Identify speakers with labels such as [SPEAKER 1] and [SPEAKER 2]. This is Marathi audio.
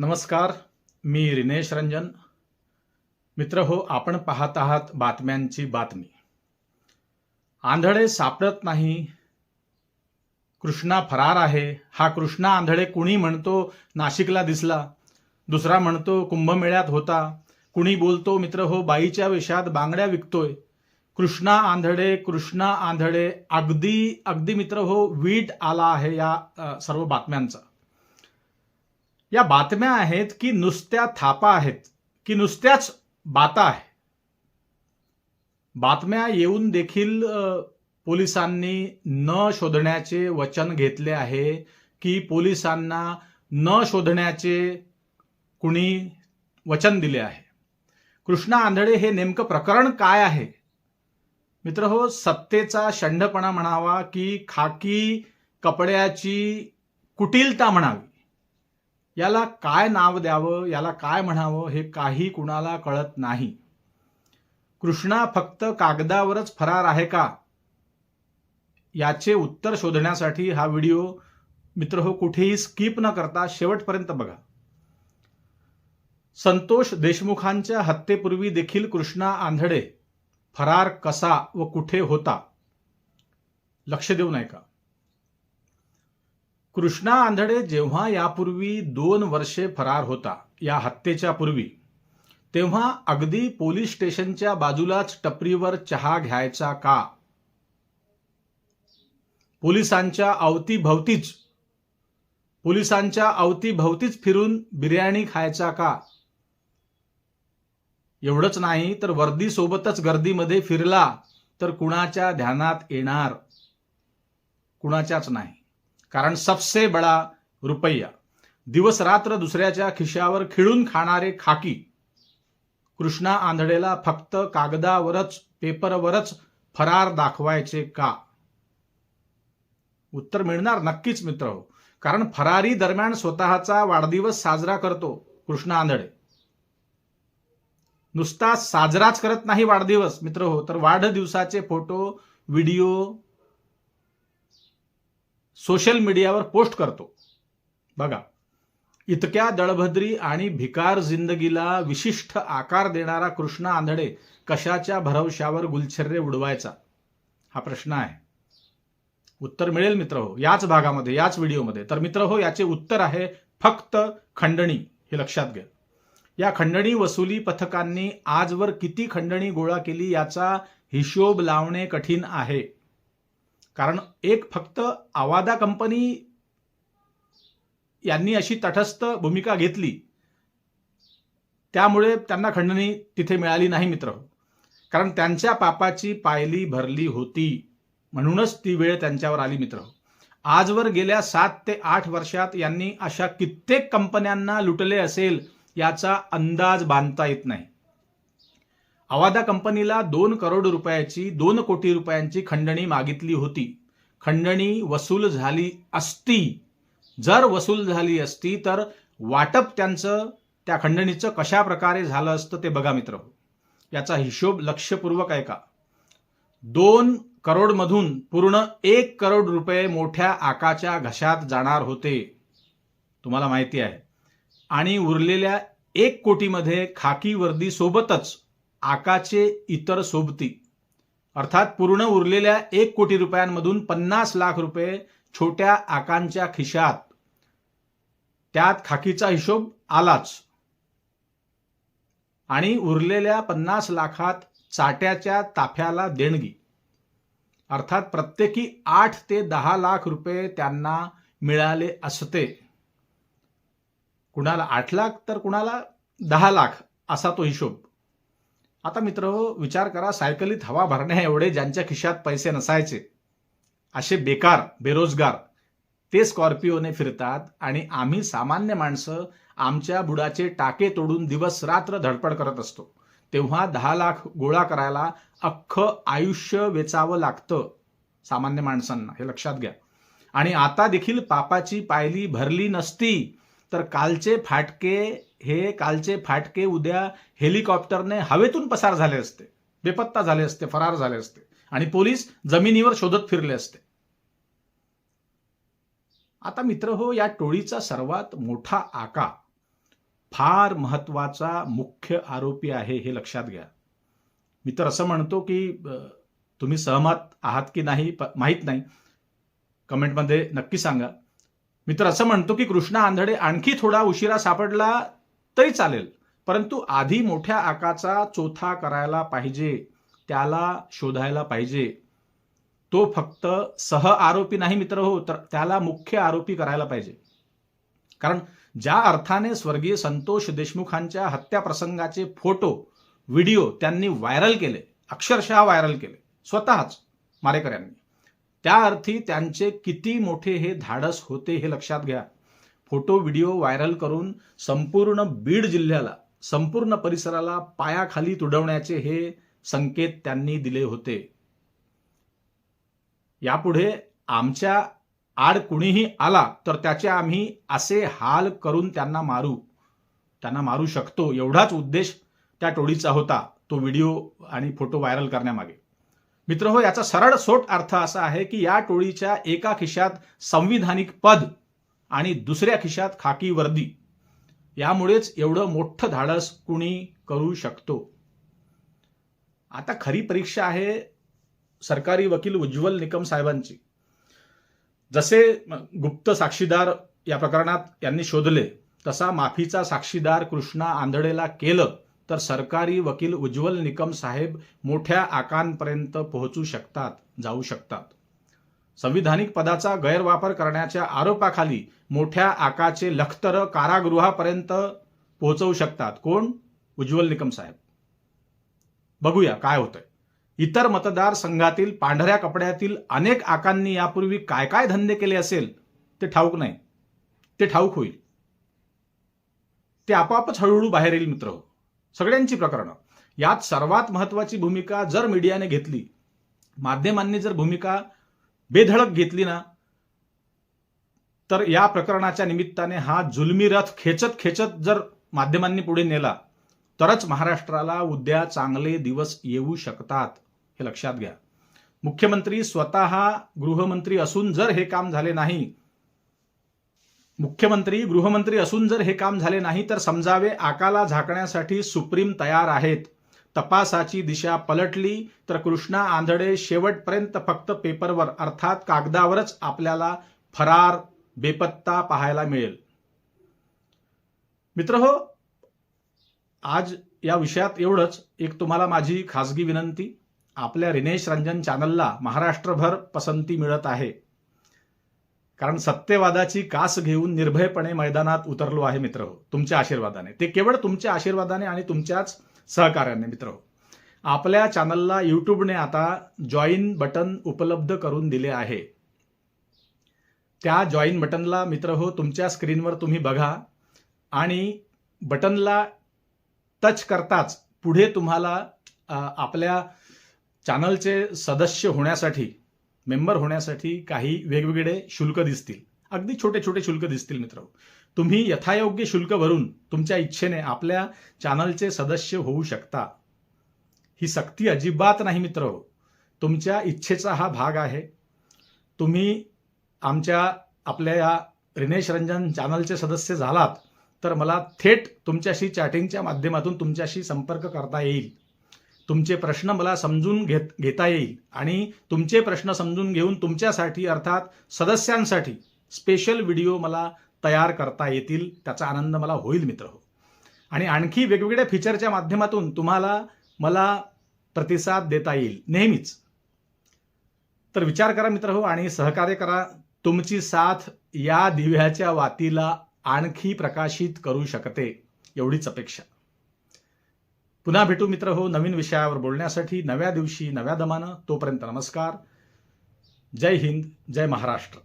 [SPEAKER 1] नमस्कार मी रिनेश रंजन. मित्र हो आपण पाहत आहात बातम्यांची बातमी. आंधळे सापडत नाही. कृष्णा फरार आहे. हा कृष्णा आंधळे कुणी म्हणतो? नाशिकला दिसला. दुसरा म्हणतो कुंभमेळ्यात होता. कुणी बोलतो? मित्र हो बाईच्या वेशात बांगड्या विकतोय. कृष्णा आंधळे कृष्णा आंधळे अगदी अगदी मित्र हो वीट आला आहे या सर्व बातम्यांचा. या बातम्या आहेत की नुसत्या थापा आहेत की नुसत्याच बाता आहे. बातम्या येऊन देखील पोलिसांनी न शोधण्याचे वचन घेतले आहे की पोलिसांना न शोधण्याचे कुणी वचन दिले आहे. कृष्णा आंधळे हे नेमकं प्रकरण काय आहे? मित्र हो सत्तेचा शंडपणा म्हणावा की खाकी कपड्याची कुटिलता म्हणावी. याला काय नाव द्यावं याला काय म्हणावं हे काही कुणाला कळत नाही. कृष्णा फक्त कागदावरच फरार आहे का? याचे उत्तर शोधण्यासाठी हा व्हिडिओ मित्र हो कुठेही स्किप न करता शेवटपर्यंत बघा. संतोष देशमुखांच्या हत्येपूर्वी देखील कृष्णा आंधळे फरार कसा व कुठे होता? लक्ष देऊ नये का कृष्णा आंधळे जेव्हा यापूर्वी दोन वर्षे फरार होता या हत्येच्या पूर्वी तेव्हा अगदी पोलीस स्टेशनच्या बाजूलाच टपरीवर चहा घ्यायचा का? पोलिसांच्या अवतीभवतीच पोलिसांच्या अवतीभवतीच फिरून बिर्याणी खायचा का? एवढंच नाही तर वर्दी सोबतच गर्दीमध्ये फिरला तर कुणाच्या ध्यानात येणार? कुणाच्याच नाही. कारण सबसे बडा रुपया दिवस रात्र दुसऱ्याच्या खिशावर खिळून खाणारे खाकी. कृष्णा आंधळेला फक्त कागदावरच पेपरवरच फरार दाखवायचे का? उत्तर मिळणार नक्कीच मित्र हो. कारण फरारी दरम्यान स्वतःचा वाढदिवस साजरा करतो कृष्णा आंधळे. नुसता साजराच करत नाही वाढदिवस मित्र हो. तर वाढदिवसाचे फोटो व्हिडिओ सोशल मीडियावर पोस्ट करतो. बघा इतक्या दळभद्री आणि भिकार जिंदगीला विशिष्ट आकार देणारा कृष्णा आंधळे कशाच्या भरवशावर गुलछर्रे उडवायचा? हा प्रश्न आहे. उत्तर मिळेल मित्र हो याच भागामध्ये याच व्हिडिओमध्ये. तर मित्र हो याचे उत्तर आहे फक्त खंडणी हे लक्षात घ्या. या खंडणी वसुली पथकांनी आजवर किती खंडणी गोळा केली याचा हिशोब लावणे कठीण आहे. कारण एक फक्त आवादा कंपनी यांनी अशी तटस्थ भूमिका घेतली त्यामुळे त्यांना खंडणी तिथे मिळाली नाही मित्र. कारण त्यांच्या पापाची पायली भरली होती म्हणूनच ती वेळ त्यांच्यावर आली मित्र. आजवर गेल्या सात ते आठ वर्षात यांनी अशा कित्येक कंपन्यांना लुटले असेल याचा अंदाज बांधता येत नाही. अवादा कंपनीला दोन करोड रुपयाची दोन कोटी रुपयांची खंडणी मागितली होती. खंडणी वसूल झाली असती. जर वसूल झाली असती तर वाटप त्यांचं त्या खंडणीचं कशा प्रकारे झालं असतं ते बघा मित्र. याचा हिशोब लक्षपूर्वक आहे का दोन करोडमधून पूर्ण एक करोड रुपये मोठ्या आकाच्या घशात जाणार होते. तुम्हाला माहिती आहे. आणि उरलेल्या एक कोटीमध्ये खाकी वर्दी सोबतच आकाचे इतर सोबती. अर्थात पूर्ण उरलेल्या एक कोटी रुपयांमधून पन्नास लाख रुपये छोट्या आकांच्या खिशात. त्यात खाकीचा हिशोब आलाच. आणि उरलेल्या पन्नास लाखात चाट्याच्या ताफ्याला देणगी. अर्थात प्रत्येकी आठ ते दहा लाख रुपये त्यांना मिळाले असते. कुणाला आठ लाख तर कुणाला दहा लाख असा तो हिशोब. आता मित्र विचार करा सायकलीत हवा भरण्या एवढे ज्यांच्या खिशात पैसे नसायचे. असे बेकार बेरोजगार ते स्कॉर्पिओने फिरतात आणि आम्ही सामान्य माणसं आमच्या बुडाचे टाके तोडून दिवस रात्र धडपड करत असतो. तेव्हा दहा लाख गोळा करायला अख्खं आयुष्य वेचावं लागतं सामान्य माणसांना हे लक्षात घ्या. आणि आता देखील पापाची पायली भरली नसती तर कालचे फाटके हे कालचे फाटके उद्या हेलिकॉप्टरने हवेतून पसार झाले असते. बेपत्ता झाले असते फरार झाले असते. आणि पोलीस जमिनीवर शोधत फिरले असते. आता मित्र हो या टोळीचा सर्वात मोठा आका फार महत्त्वाचा मुख्य आरोपी आहे हे लक्षात घ्या. मी तर असं म्हणतो की तुम्ही सहमत आहात की नाही माहीत नाही. कमेंटमध्ये नक्की सांगा. मी तर असं म्हणतो की कृष्णा आंधळे आणखी थोडा उशिरा सापडला तरी चालेल. परंतु आधी मोठ्या आकाचा चोथा करायला पाहिजे त्याला शोधायला पाहिजे. तो फक्त सह आरोपी नाही मित्र हो तर त्याला मुख्य आरोपी करायला पाहिजे. कारण ज्या अर्थाने स्वर्गीय संतोष देशमुखांच्या हत्या प्रसंगाचे फोटो व्हिडिओ त्यांनी व्हायरल केले अक्षरशः व्हायरल केले स्वतःच मारेकऱ्यांनी. त्या अर्थी त्यांचे किती मोठे हे धाडस होते हे लक्षात घ्या. फोटो व्हिडिओ व्हायरल करून संपूर्ण बीड जिल्ह्याला संपूर्ण परिसराला पायाखाली तुडवण्याचे हे संकेत त्यांनी दिले होते. यापुढे आमच्या आड कुणीही आला तर त्याचे आम्ही असे हाल करून त्यांना मारू त्यांना मारू शकतो. एवढाच उद्देश त्या टोळीचा होता तो व्हिडिओ आणि फोटो व्हायरल करण्यामागे. मित्र हो याचा सरळ सोट अर्थ असा आहे की या टोळीच्या एका खिशात संविधानिक पद आणि दुसऱ्या खिशात खाकी वर्दी. यामुळेच एवढं मोठं धाडस कुणी करू शकतो. आता खरी परीक्षा आहे सरकारी वकील उज्ज्वल निकम साहेबांची. जसे गुप्त साक्षीदार या प्रकरणात यांनी शोधले तसा माफीचा साक्षीदार कृष्णा आंधळेला केलं तर सरकारी वकील उज्ज्वल निकम साहेब मोठ्या आकांपर्यंत पोहोचू शकतात जाऊ शकतात. संविधानिक पदाचा गैरवापर करण्याच्या आरोपाखाली मोठ्या आकाचे लखतर कारागृहापर्यंत पोहोचवू शकतात. कोण? उज्ज्वल निकम साहेब. बघूया काय होतंय. इतर मतदारसंघातील पांढऱ्या कपड्यातील अनेक आकांनी यापूर्वी काय काय धंदे केले असेल ते ठाऊक नाही. ते ठाऊक होईल. ते आपोआपच हळूहळू बाहेर येईल मित्र. सगळ्यांची प्रकरणं. यात सर्वात महत्वाची भूमिका जर मीडियाने घेतली माध्यमांनी जर भूमिका बेधडक घेतली ना तर या प्रकरणाच्या निमित्ताने हा जुलमी रथ खेचत खेचत जर माध्यमांनी पुढे नेला तरच महाराष्ट्राला उद्या चांगले दिवस येऊ शकतात हे लक्षात घ्या. मुख्यमंत्री स्वतः गृहमंत्री असून जर हे काम झाले नाही मुख्यमंत्री गृहमंत्री असून जर हे काम झाले नाही तर समजावे आकाला झाकण्यासाठी सुप्रीम तयार आहेत. तपासाची दिशा पलटली तर कृष्णा आंधळे शेवटपर्यंत फक्त पेपरवर अर्थात कागदावरच आपल्याला फरार बेपत्ता पाहायला मिळेल. मित्र हो आज या विषयात एवढंच. एक तुम्हाला माझी खासगी विनंती. आपल्या रिनेश रंजन चॅनलला महाराष्ट्रभर पसंती मिळत आहे. कारण सत्यवादाची कास घेऊन निर्भयपणे मैदानात उतरलो आहे मित्र हो तुमच्या आशीर्वादाने. ते केवळ तुमच्या आशीर्वादाने आणि तुमच्याच सहकार्याने मित्र आपल्या चॅनलला यूट्यूबने आता जॉईन बटन उपलब्ध करून दिले आहे. त्या जॉईन बटनला मित्र हो तुमच्या स्क्रीनवर तुम्ही बघा आणि बटनला टच करताच पुढे तुम्हाला आपल्या चॅनलचे सदस्य होण्यासाठी मेंबर होण्यासाठी काही वेगवेगळे शुल्क दिसतील. अगदी छोटे छोटे शुल्क दिसतील मित्र तुम्ही यथायोग्य शुल्क भरून तुमच्या इच्छेने आपल्या चॅनलचे सदस्य होऊ शकता. ही सक्ती अजिबात नाही मित्र. तुमच्या इच्छेचा हा भाग आहे. तुम्ही आमच्या आपल्या या रिनेश रंजन चॅनलचे सदस्य झालात तर मला थेट तुमच्याशी चॅटिंगच्या माध्यमातून तुमच्याशी संपर्क करता येईल. तुमचे प्रश्न मला समजून घेत घेता येईल आणि तुमचे प्रश्न समजून घेऊन तुमच्यासाठी अर्थात सदस्यांसाठी स्पेशल व्हिडिओ मला तयार करता येतील त्याचा आनंद मला होईल मित्र. हो आणि आणखी वेगवेगळ्या फीचरच्या माध्यमातून तुम्हाला मला प्रतिसाद देता येईल नेहमीच. तर विचार करा मित्र हो आणि सहकार्य करा. तुमची साथ या दिव्याच्या वातीला आणखी प्रकाशित करू शकते एवढीच अपेक्षा. पुन्हा भेटू मित्र हो नवीन विषयावर बोलण्यासाठी नव्या दिवशी नव्या दमानं. तोपर्यंत नमस्कार. जय हिंद जय महाराष्ट्र.